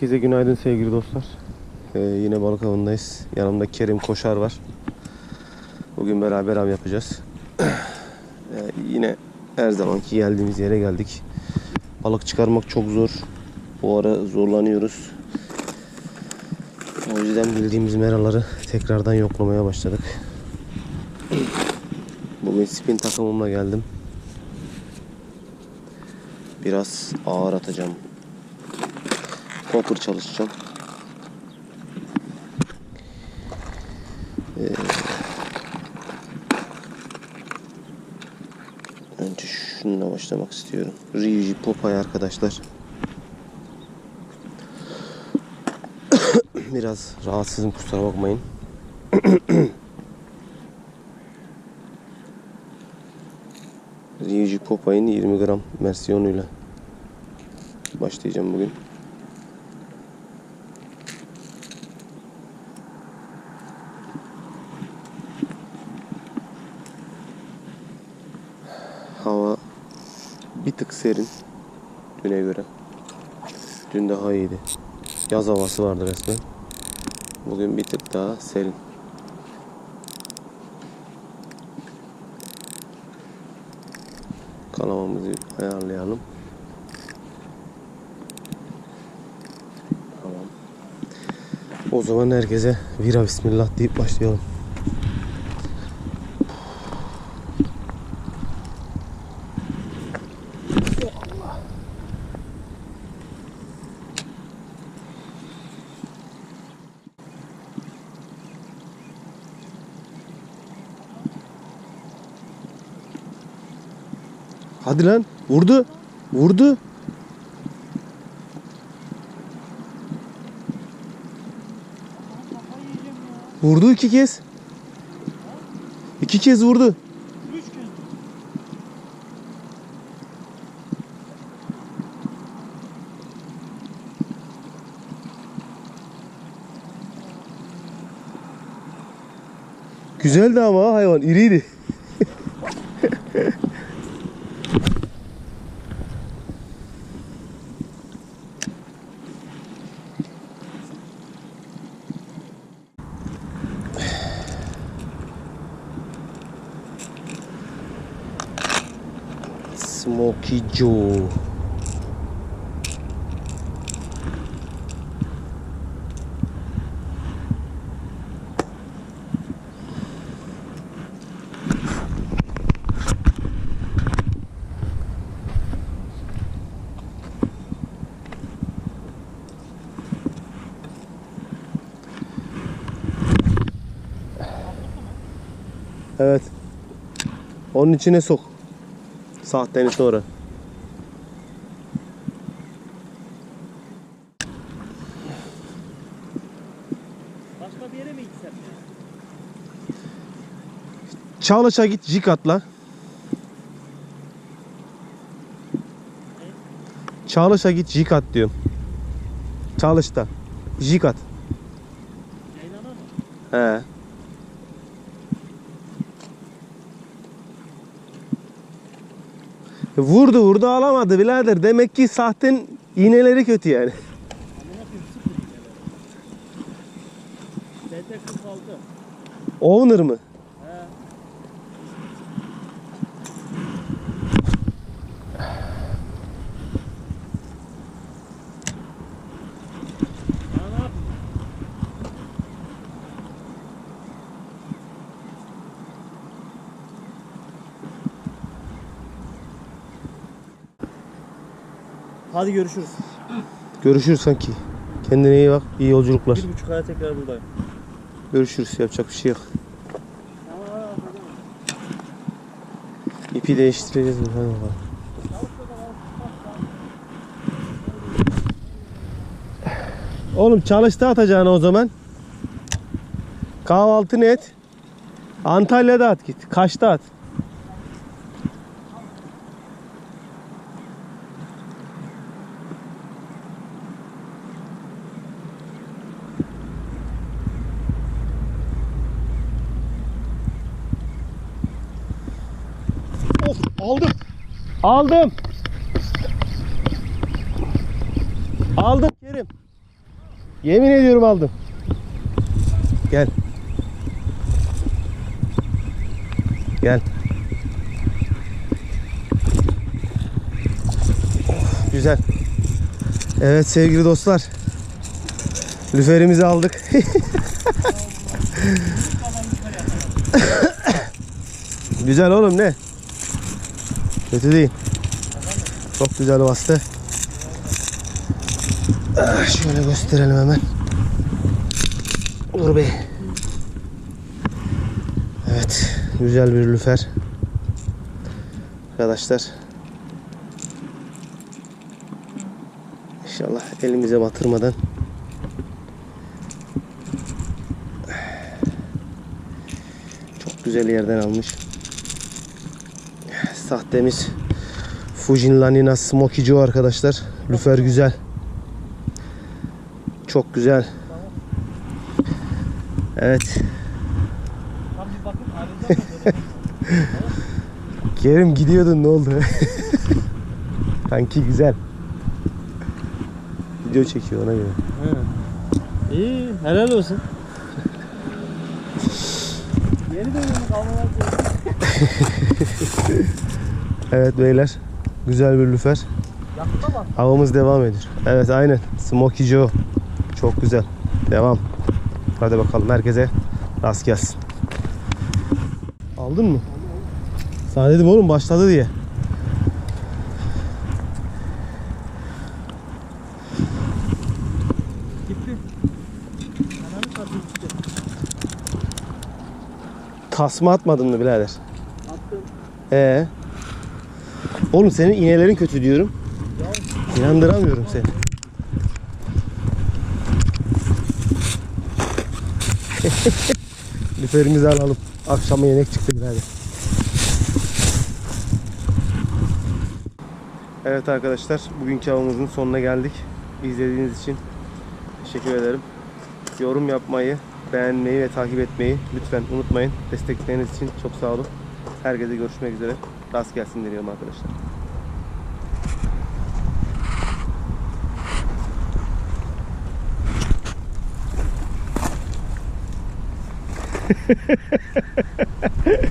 Herkese günaydın sevgili dostlar. Ee, yine balık avındayız. Yanımda Kerim Koşar var. Bugün beraber av yapacağız. Ee, yine her zamanki geldiğimiz yere geldik. Balık çıkarmak çok zor. Bu ara zorlanıyoruz. O yüzden bildiğimiz meraları tekrardan yoklamaya başladık. Bugün spin takımımla geldim. Biraz ağır atacağım. Popper çalışacağım. Ee, önce şununla başlamak istiyorum. Ryuji Popeye arkadaşlar. Biraz rahatsızım kusura bakmayın. Ryuji Popeye'nin 20 gram versiyonuyla başlayacağım bugün. Hava bir tık serin düne göre. Dün daha iyiydi. Yaz havası vardı resmen. Bugün bir tık daha serin. Kalamamızı ayarlayalım. Tamam. O zaman herkese vira bismillah deyip başlayalım. Hadi lan vurdu. Vurdu. Vurdu iki kez. İki kez vurdu. Güzeldi ama ha hayvan iriydi. Smoky Joe. Evet. Onun içine sok. Sahteni sonra. Başka bir yere mi gitsem ya? Çağlaç'a git jig atla. Çağlaç'a git at diyorum. Çağlaç'ta. Jig at. He. Vurdu vurdu alamadı birader. Demek ki sahten iğneleri kötü yani. Amına koyayım sıfır iğneler. BT 46. Owner mı? Hadi görüşürüz. Görüşürüz sanki. Kendine iyi bak. İyi yolculuklar. Bir buçuk aya tekrar buradayım. Görüşürüz. Yapacak bir şey yok. İpi değiştireceğiz. Hadi bakalım. Oğlum çalıştı atacağını o zaman. Kahvaltını et. Antalya'da at git. Kaçta at. Aldım. Aldım. Aldım Kerim. Yemin ediyorum aldım. Gel. Gel. Of, güzel. Evet sevgili dostlar. Lüferimizi aldık. güzel oğlum ne? Kötü değil. Çok güzel bastı. Şöyle gösterelim hemen. Dur be. Evet. Güzel bir lüfer. Arkadaşlar. İnşallah elimize batırmadan. Çok güzel yerden almış. Sahtemiz Fujin Lanina Smoky Joe arkadaşlar. Lüfer güzel. Çok güzel. Evet. Kerim gidiyordun ne oldu? Kanki güzel. Video çekiyor ona göre. İyi helal olsun. Yeni dönüyorum kalmalar Evet beyler. Güzel bir lüfer. Havamız devam ediyor. Evet aynen. Smoky Joe. Çok güzel. Devam. Hadi bakalım herkese rast gelsin. Aldın mı? Sana dedim oğlum başladı diye. Tasma atmadın mı birader? Attım. Ee. Oğlum senin iğnelerin kötü diyorum. İnandıramıyorum seni. Lüferimizi alalım. Akşama yemek çıktı birader. Evet arkadaşlar bugünkü avımızın sonuna geldik. İzlediğiniz için teşekkür ederim. Yorum yapmayı, beğenmeyi ve takip etmeyi lütfen unutmayın. Destekleriniz için çok sağ olun. Herkese görüşmek üzere. Rast gelsin diliyorum arkadaşlar.